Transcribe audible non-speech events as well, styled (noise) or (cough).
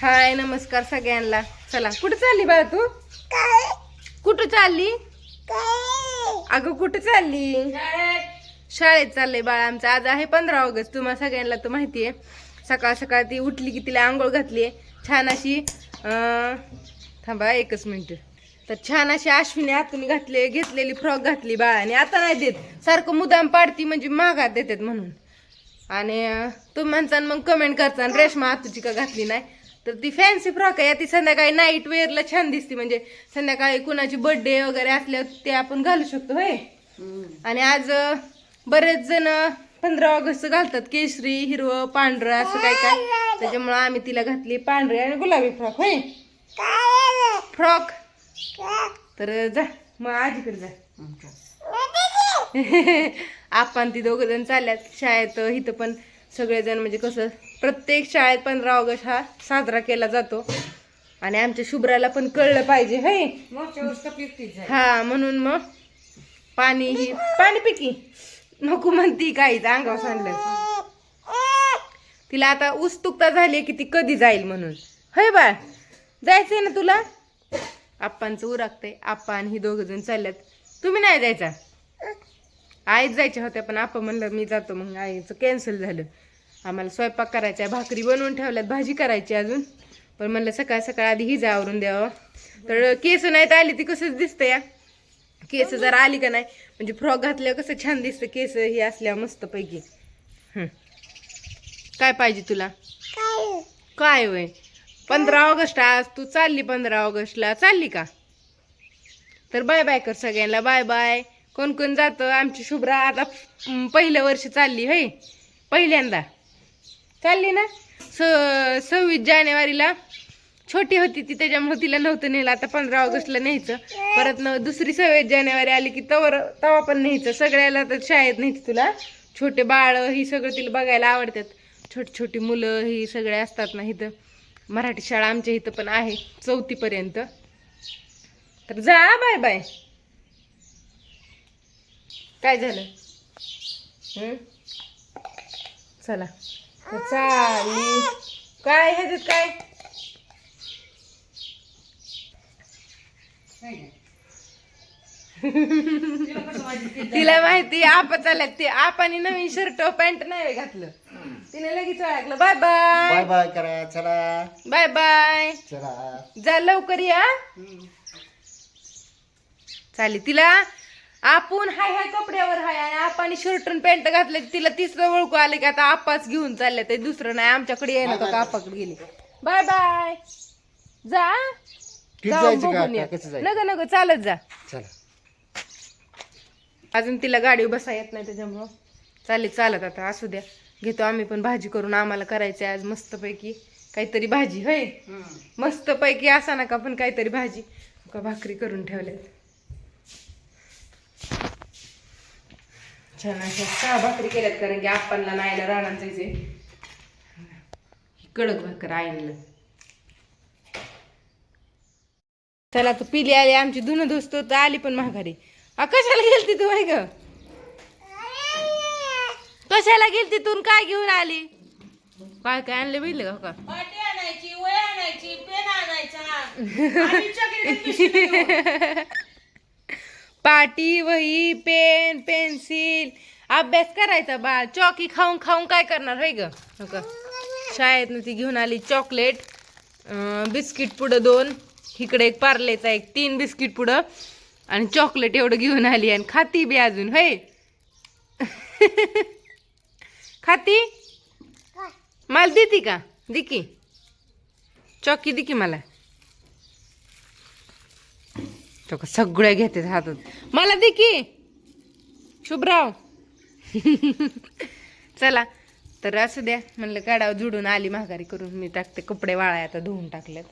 हाय नमस्कार सगळ्यांना. चला कुठं चालली बाळा तू? कुठं चालली? अगं कुठं चालली? शाळेत चाललंय बाळा आमचं. आज आहे पंधरा ऑगस्ट. तुम्हाला सगळ्यांना तर माहिती आहे. सकाळ सकाळ ती उठली की तिला आंघोळ घातली आहे. छान अशी थांबा एकच मिनिट. तर छान अशी अश्विनी आतून घातले घेतलेली फ्रॉक घातली बाळाने आता नाही देत. सारखं मुदाम पाडती म्हणजे महागात देतात म्हणून. आणि अं, तुम्ही मग कमेंट करता रेशमा आतूची का घातली नाही? तर ती फॅन्सी फ्रॉक आहे. ती संध्याकाळी नाईट वेअरला छान दिसते. म्हणजे संध्याकाळी कुणाची बर्थडे वगैरे असल्यावर ते आपण घालू शकतो होय? आणि आज बरेच जण पंधरा ऑगस्ट घालतात. केशरी हिरवं पांढरं असं काय काय. त्याच्यामुळं आम्ही तिला घातली पांढरी आणि गुलाबी फ्रॉक होय? फ्रॉक तर जा. मग आजीकडे जा. (laughs) आपण ती दोघ जण चालल्यात. शाळेत इथं पण सगळेजण म्हणजे कसं प्रत्येक शाळेत पंधरा ऑगस्ट हा साजरा केला जातो. आणि आमच्या शुभ्राला पण कळलं पाहिजे हे? हा म्हणून मग पाणी ही पाणी पिकी. नको म्हणती काहीच अंगावर सांडलं. तिला आता उत्सुकता झाली की ती कधी जाईल म्हणून. होय बाळ? जायचंय ना तुला? आप्पांचं उरकतंय. आप्पा आणि ही दोघ जण चालल्यात. तुम्ही नाही जायचा? आईच जायच्या होत्या पण आपण म्हणलं मी जातो. मग आईचं कॅन्सल झालं. आम्हाला स्वयंपाक करायचा आहे भाकरी बनवून ठेवल्यात भाजी करायची अजून. पण म्हणलं सकाळ सकाळ आधी ही आवरून द्यावं. तर केस नाहीत आली ती कसंच दिसतं या केस जर आली का नाही म्हणजे फ्रॉक घातल्यावर कसं छान दिसतं केस ही असल्या मस्त पैकी. काय पाहिजे तुला? काय वय पंधरा ऑगस्ट आज तू चालली पंधरा ऑगस्टला चालली का? तर बाय बाय कर सगळ्यांना बाय बाय कोण कोण जातं? आमची शुभ्रा आता पहिलं पहिल्या वर्षी चालली होय? पहिल्यांदा. चालली ना? स सव्वीस जानेवारीला छोटी होती ती त्याच्यामुळे तिला नव्हतं नेलं. आता पंधरा ऑगस्टला न्यायचं. परत न दुसरी सव्वीस जानेवारी आली की तवर तवा पण न्यायचं. सगळ्याला तर शाळेत न्यायचं तुला. छोटे बाळ ही सगळं तिला बघायला आवडतात. छोटी छोटी मुलं ही सगळे असतात ना इथं. मराठी शाळा आमच्या इथं पण आहे चौथीपर्यंत. तर जा बाय बाय. काय झालं? चला. चालली काय ह्याच्यात काय? तिला माहिती आप चालल्यात ते. आपाने नवीन शर्ट पॅन्ट नाही घातलं. तिने लगेच ओळखलं. बाय बाय बाय बाय करा. चला. बाय बाय चला. जा लवकर या. चालेल. तिला आपण हाय हाय कपड्यावर हाय आणि आपण शर्ट आणि पॅन्ट घातले तिला तिसरं ओळखू आले की आता आपाच घेऊन चालले ते दुसरं नाही आमच्याकडे येणार का आपाकडे गेले. बाय बाय जा जाऊन का बघून या. नग नग चालत जा. चला. अजून तिला गाडी बसा येत नाही त्याच्यामुळं. चालेल चालत आता असू द्या. घेतो आम्ही पण भाजी करून आम्हाला करायचं आज मस्तपैकी. काहीतरी भाजी होय? मस्तपैकी असा नका पण काहीतरी भाजी. का भाकरी करून ठेवल्यात? छान अशा सहा भाकरी केल्यात कारण की आपणला नाहीला राहणार जायचे कडक भाकर आईला चला तर पिली आली आमची धुणं धुसतो तर आली पण माघारी. आ कशाला गेलती तू माही ग? कशाला गेलती तू काय घेऊन आली? काय काय आणलं बघितलं का पाटी आणायची वय आणायची पेन आणायचा (laughs) आणि चॉकलेट पिशवी घेऊन. पाटी वही पेन पेन्सिल. अभ्यास करायचा बा चॉकी खाऊन खाऊन काय करणार होय ग? हो का शाळेतनं ती घेऊन आली चॉकलेट बिस्किट पुढं दोन. इकडे एक पार्लेचा एक तीन बिस्किट पुढं. आणि चॉकलेट एवढं घेऊन आली आणि खाती बी अजून होय? खाती? मला देती का? दिकी. चॉकी दिकी मला. तो का घेते हातात. मला दे की. शुभराव. (laughs) चला. तर असू द्या. म्हणलं काढावं जुडून आली महागारी करून. मी टाकते कपडे वाळाय आता धुवून टाकलेत